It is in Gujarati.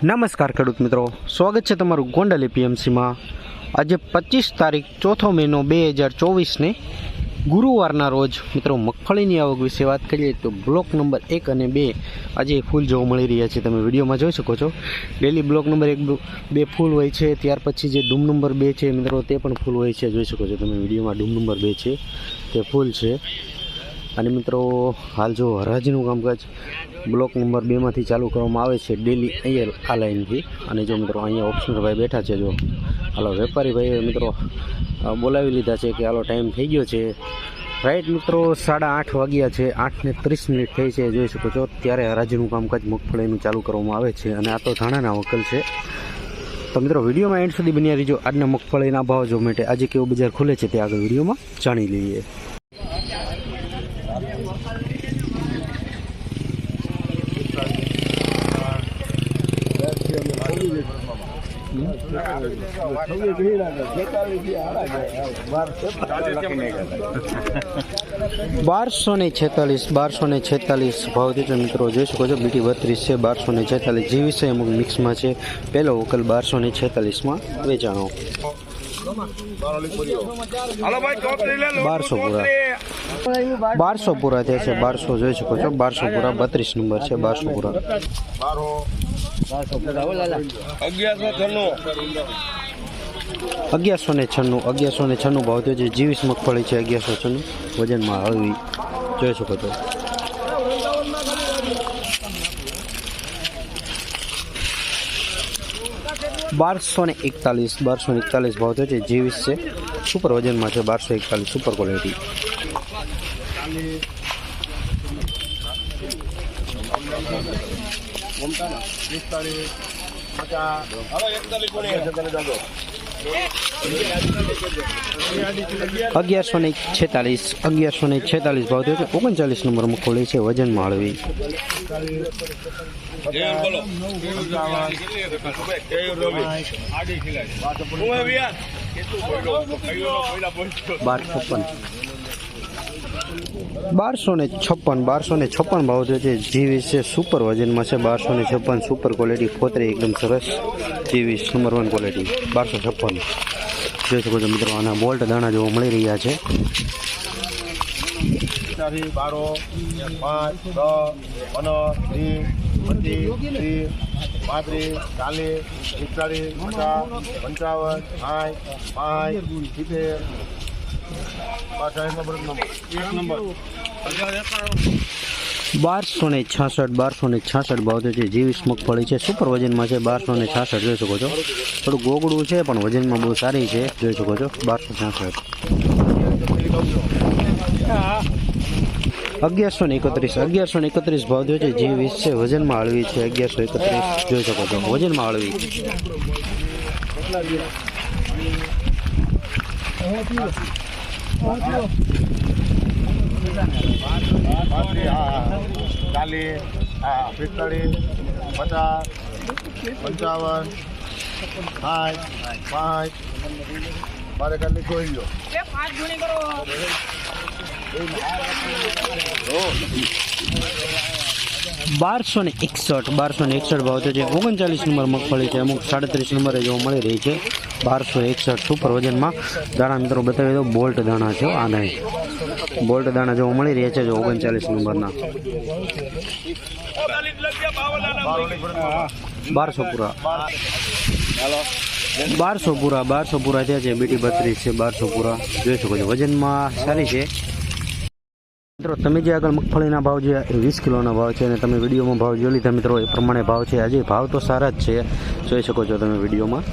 નમસ્કાર ખેડૂત મિત્રો. સ્વાગત છે તમારું ગોંડલ એપીએમસીમાં. આજે પચીસ તારીખ ચોથો મહિનો બે હજાર ચોવીસને ગુરુવારના રોજ મિત્રો મગફળીની આવક વિશે વાત કરીએ તો બ્લોક નંબર એક અને બે આજે ફૂલ જોવા મળી રહ્યા છે. તમે વિડીયોમાં જોઈ શકો છો. ડેલી બ્લોક નંબર એક બે ફૂલ હોય છે. ત્યાર પછી જે ડૂમ નંબર બે છે મિત્રો તે પણ ફૂલ હોય છે. જોઈ શકો છો તમે વિડીયોમાં ડૂમ નંબર બે છે તે ફૂલ છે. અને મિત્રો, હાલ જો હરાજીનું કામકાજ બ્લોક નંબર બેમાંથી ચાલુ કરવામાં આવે છે, ડેલી અહીંયા આ લાઇનથી અને જો મિત્રો, અહીંયા ઓપ્શનરભાઈ બેઠા છે જો. હાલો, વેપારીભાઈએ મિત્રો બોલાવી લીધા છે કે હાલો, ટાઈમ થઈ ગયો છે. રાઈટ મિત્રો, સાડા આઠ વાગ્યા છે. આઠને ત્રીસ મિનિટ થઈ છે. જોઈ શકો છો ત્યારે હરાજીનું કામકાજ મગફળીનું ચાલુ કરવામાં આવે છે. અને આ તો ધાણાના વકલ છે. તો મિત્રો, વિડીયોમાં એન્ડ સુધી બન્યા રહીજો. આજના મગફળીના ભાવ જો માટે આજે કેવું બજાર ખુલે છે તે આગળ વિડીયોમાં જાણી લઈએ. બારસો ને છેતાલીસ, બારસો ને છેતાલીસ. ભાવથી મિત્રો, જોઈ શકો છો, બીટી બત્રીસ છે, બારસો ને છેતાલીસ. જે વિષય અમુક મિક્સમાં છે, પહેલો વકલ બારસો ને છેતાલીસમાં વેચાણો. બારસો પૂરા. બારસો પૂરા થયા છે બારસો જોઈ શકો છો. બારસો પૂરા બત્રીસ નંબર છે બારસો પૂરા. અગિયારસો ને છન્નું અગિયારસો ને છન્નું ભાવ થયો છે. જીવીસ મગફળી છે અગિયારસો છન્નું. વજનમાં હળવી જોઈ શકો છો. બારસો ને એકતાલીસ, બારસો ને એકતાલીસ ભાવ થયો છે, જીવીસ છે. સુપર વજનમાં છે, બારસો એકતાલીસ, સુપર ક્વોલિટી. એકતાલીસ અગિયારસો ને છેતાલીસ, અગિયારસો ને છેતાલીસ ભાવ થયો ઓગણચાલીસ નંબર મગફળી છે વજન માળવી. બાર છપ્પન. બારસો ને છપ્પન, બારસો ને છપ્પન ભાવ થયો છે. જીવીસ છે સુપર વજનમાં છે. બારસો ને છપ્પન સુપર ક્વોલિટી ફોતરી એકદમ સરસ. જીવીસ નંબર વન ક્વોલિટી બારસો છપ્પન. જોઈ શકો છો મિત્રો આના બોલ્ટ દાણા જોવા મળી રહ્યા છે. પિસ્તાળીસ બારો પાંચ છ પંદર વીસ પચીસ ત્રીસ પાંત્રીસ ચાલીસ પિસ્તાળીસ પચાસ પંચાવન સાઠ પાંચ સિત્તેર. પાછળ નંબર. એક નંબર. બારસો ને છાસઠ બારસો ને છાસઠ ભાવ છે જીવીસ મગફળી છે. સુપર વજનમાં છે બારસો ને છાસઠ જોઈ શકો છો. થોડું ગોગડું છે, પણ વજનમાં બહુ સારી છે, જોઈ શકો છો. બારસો છાસઠ. અગિયારસો ને એકત્રીસ, અગિયારસો ને એકત્રીસ ભાવ થયો છે જે વીસ છે, વજનમાં હળવી છે, અગિયારસો એકત્રીસ, જોઈ શકો છો. વજનમાં હળવી. પાંત્રીસ હા. ચાલીસ હા પિસ્તાળીસ પચાસ પંચાવન સાઠ પાંચ. મારે કાલે જોઈ લો બારસો ને એકસઠ, બારસો ને એકસઠ ભાવ છે છે ઓગણચાલીસ નંબર મગફળી છે. અમુક સાડત્રીસ નંબરે જોવા મળી રહી છે. બારસો એકસઠ સુપર વજનમાં. દાણા મિત્રો બતાવી દો બોલ્ટ દાણા છે આ નહીં બોલ્ટ દાણા જોવા મળી રહ્યા છે, જો ઓગણચાલીસ નંબરના. બારસો પૂરા. બારસો પૂરા બારસો પૂરા થયા છે, બીટી બત્રીસ છે, બારસો પૂરા. જોઈ શકો છો, વજનમાં સારી છે. મિત્રો, તમે જે આગળ મગફળીના ભાવ જે એ વીસ કિલોના ભાવ છે અને તમે વિડીયોમાં ભાવ જોઈ લીધા, મિત્રો, એ પ્રમાણે ભાવ છે. આજે ભાવ તો સારા જ છે. જોઈ શકો છો તમે વિડીયોમાં.